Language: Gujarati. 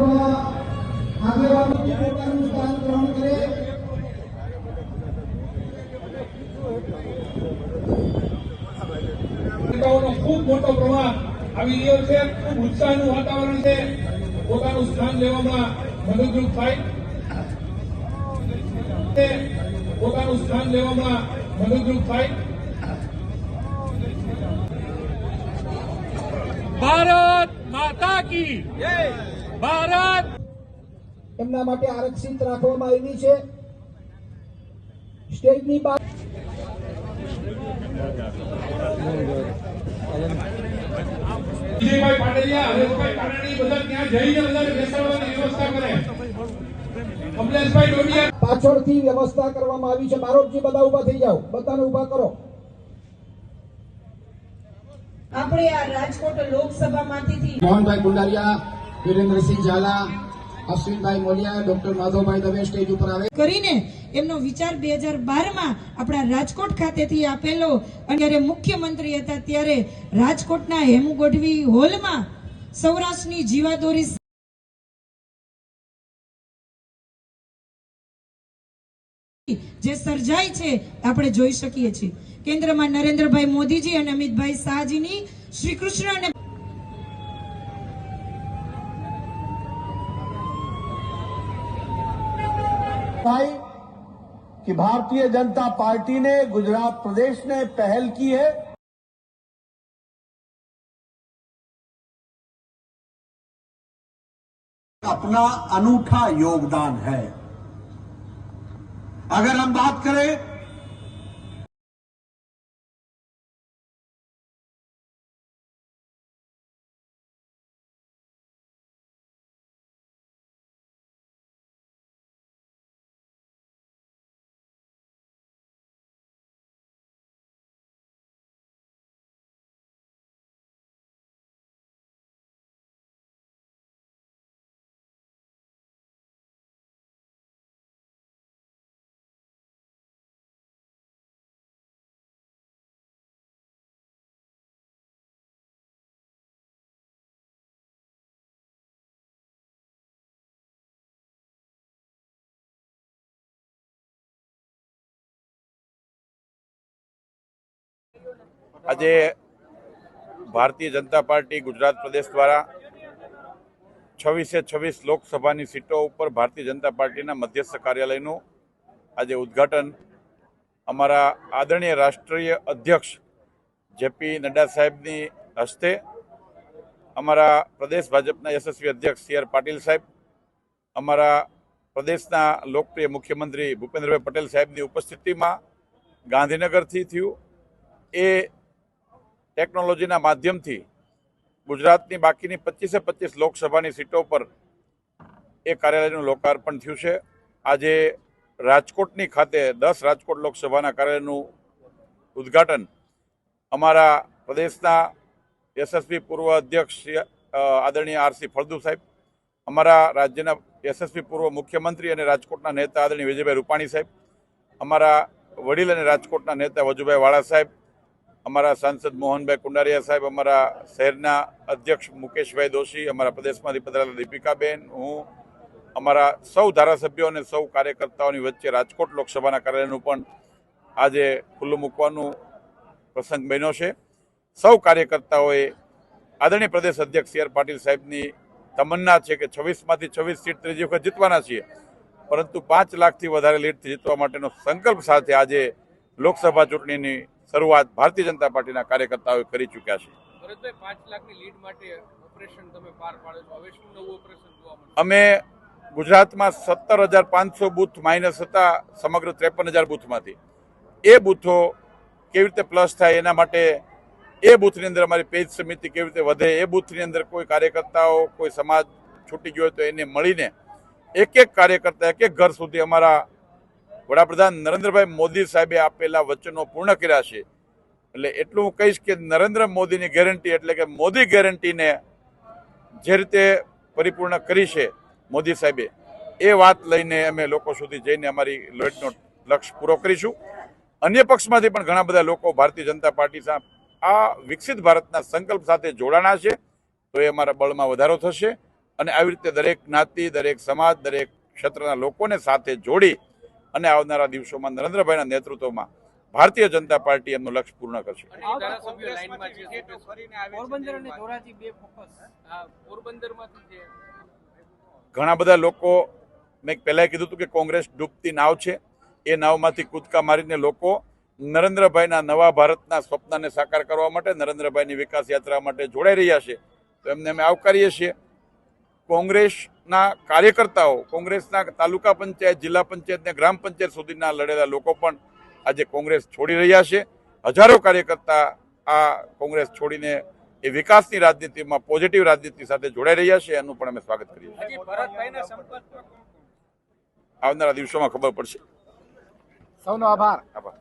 જવા આગેવાનો પોતાનું સ્થાન ગ્રહણ ખૂબ મોટો પ્રવાહ આવી રહ્યો છે. ખૂબ ઉત્સાહનું વાતાવરણ છે. પોતાનું સ્થાન લેવામાં મદદરૂપ થાય. પોતાનું સ્થાન લેવામાં મદદરૂપ થાય. ભારત માતા કી ભારત! એમના માટે આરક્ષિત રાખવામાં આવી છે. સ્ટેજની બહાર વિજયભાઈ પાડેલિયા હરેશભાઈ કાનાણી બધા ત્યાં જઈને બધા બેસાડવાની વ્યવસ્થા કરે. કમલેશભાઈ ડોડિયા પાછળથી વ્યવસ્થા કરવામાં આવી છે. બારોટજી બધા ઊભા થઈ જાઓ. બધાને ઊભા કરો. આપણે આ રાજકોટ લોકસભામાંથી મોહનભાઈ કુંડારિયા વિરેન્દ્રસિંહ ઝાલા, અશ્વિનભાઈ મોલિયા, ડોક્ટર માધવભાઈ દવે સ્ટેજ ઉપર આવે કરીને એમનો વિચાર બે હજાર બારમાં આપણા રાજકોટ ખાતેથી આપેલો અને મુખ્યમંત્રી હતા ત્યારે રાજકોટના હેમુ ગોઢવી હોલમાં સૌરાષ્ટ્રની જીવાદોરી જે સર્જાય છે, આપણે જોઈ શકીએ છીએ. કેન્દ્રમાં નરેન્દ્રભાઈ મોદીજી અને અમિતભાઈ શાહજીની શ્રી કૃષ્ણ અને भाई कि भारतीय जनता पार्टी ने गुजरात प्रदेश ने पहल की है। अपना अनूठा योगदान है। अगर हम बात करें આજે ભારતીય જનતા પાર્ટી ગુજરાત પ્રદેશ દ્વારા છવ્વીસે છવ્વીસ લોકસભાની સીટો ઉપર ભારતીય જનતા પાર્ટીના મધ્યસ્થ કાર્યાલયનું આજે ઉદ્ઘાટન. અમારા આદરણીય રાષ્ટ્રીય અધ્યક્ષ જેપી નડ્ડા સાહેબની હસ્તે અમારા પ્રદેશ ભાજપના યશસ્વી અધ્યક્ષ સી આર પાટીલ સાહેબ, અમારા પ્રદેશના લોકપ્રિય મુખ્યમંત્રી ભૂપેન્દ્રભાઈ પટેલ સાહેબની ઉપસ્થિતિમાં ગાંધીનગરથી થયું. એ ટેકનોલોજીના માધ્યમથી ગુજરાતની બાકીની પચીસે પચીસ લોકસભાની સીટો પર એ કાર્યાલયનું લોકાર્પણ થયું છે. આજે રાજકોટની ખાતે દસ રાજકોટ લોકસભાના કાર્યાલયનું ઉદ્ઘાટન અમારા પ્રદેશના યશસ્વી પૂર્વ અધ્યક્ષ આદરણીય આરસી ફળદુ સાહેબ, અમારા રાજ્યના યશસ્વી પૂર્વ મુખ્યમંત્રી અને રાજકોટના નેતા આદરણીય વિજયભાઈ રૂપાણી સાહેબ, અમારા વડીલ અને રાજકોટના નેતા વજુભાઈ વાળા સાહેબ અમારા સાંસદ મોહનભાઈ કુંડારિયા સાહેબ, અમારા શહેરના અધ્યક્ષ મુકેશભાઈ દોશી, અમારા પ્રદેશમાંથી પધારેલા દીપિકાબેન, હું, અમારા સૌ ધારાસભ્યો અને સૌ કાર્યકર્તાઓની વચ્ચે રાજકોટ લોકસભાના કાર્યાલયનું પણ આજે ખુલ્લું મૂકવાનું પ્રસંગ બન્યો છે. સૌ કાર્યકર્તાઓએ આદરણીય પ્રદેશ અધ્યક્ષ સી આર પાટીલ સાહેબની તમન્ના છે કે છવ્વીસમાંથી છવ્વીસ સીટ ત્રીજી વખત જીતવાના છીએ, પરંતુ પાંચ લાખથી વધારે લીડથી જીતવા માટેનો સંકલ્પ સાથે આજે લોકસભા ચૂંટણીની શરૂઆત ભારતીય જનતા પાર્ટીના કાર્યકર્તાઓએ કરી ચૂક્યા છે. અમે ગુજરાતમાં સત્તર હજાર પાંચસો બૂથ માઇનસ હતા સમગ્ર ત્રેપન હજાર બૂથમાંથી. એ બૂથો કેવી રીતે પ્લસ થાય એના માટે એ બૂથની અંદર અમારી પેજ સમિતિ કેવી રીતે વધે એ બૂથની અંદર કોઈ કાર્યકર્તાઓ કોઈ સમાજ છૂટી ગયો તો એને મળીને એક એક કાર્યકર્તા એક એક ઘર સુધી અમારા વડાપ્રધાન નરેન્દ્રભાઈ મોદી સાહેબે આપેલા વચનો પૂર્ણ કર્યા છે. એટલે એટલું હું કહીશ કે નરેન્દ્ર મોદીની ગેરંટી એટલે કે મોદી ગેરંટીને જે રીતે પરિપૂર્ણ કરી છે મોદી સાહેબે, એ વાત લઈને અમે લોકો સુધી જઈને અમારી લડતનો લક્ષ્ય પૂરો કરીશું. અન્ય પક્ષમાંથી પણ ઘણા બધા લોકો ભારતીય જનતા પાર્ટી સાથે આ વિકસિત ભારતના સંકલ્પ સાથે જોડાણા છે, તો એ અમારા બળમાં વધારો થશે. અને આવી રીતે દરેક જ્ઞાતિ, દરેક સમાજ, દરેક ક્ષેત્રના લોકોને સાથે જોડી અને આવનારા દિવસોમાં નરેન્દ્રભાઈના નેતૃત્વમાં ભારતીય જનતા પાર્ટી એમનું લક્ષ્ય પૂર્ણ કરશે. ઘણા બધા લોકો મેં પહેલાં કીધું હતું કે કોંગ્રેસ ડૂબતી નાવ છે. એ નાવમાંથી કૂદકા મારીને લોકો નરેન્દ્રભાઈના નવા ભારતના સ્વપ્નને સાકાર કરવા માટે નરેન્દ્રભાઈની વિકાસ યાત્રા માટે જોડાઈ રહ્યા છે. તો એમને અમે આવકારીએ છીએ. કોંગ્રેસના કાર્યકર્તાઓ કોંગ્રેસના તાલુકા પંચાયત જિલ્લા પંચાયત ને ગ્રામ પંચાયત સુધીના લડેલા લોકો પણ આજે કોંગ્રેસ છોડી રહ્યા છે. હજારો કાર્યકર્તા આ કોંગ્રેસ છોડીને એ વિકાસની રાજનીતિમાં પોઝિટિવ રાજનીતિ સાથે જોડાઈ રહ્યા છે એનું પણ અમે સ્વાગત કરીએ છીએ? આવનારા દિવસોમાં ખબર પડશે. સૌનો આભાર. આભાર.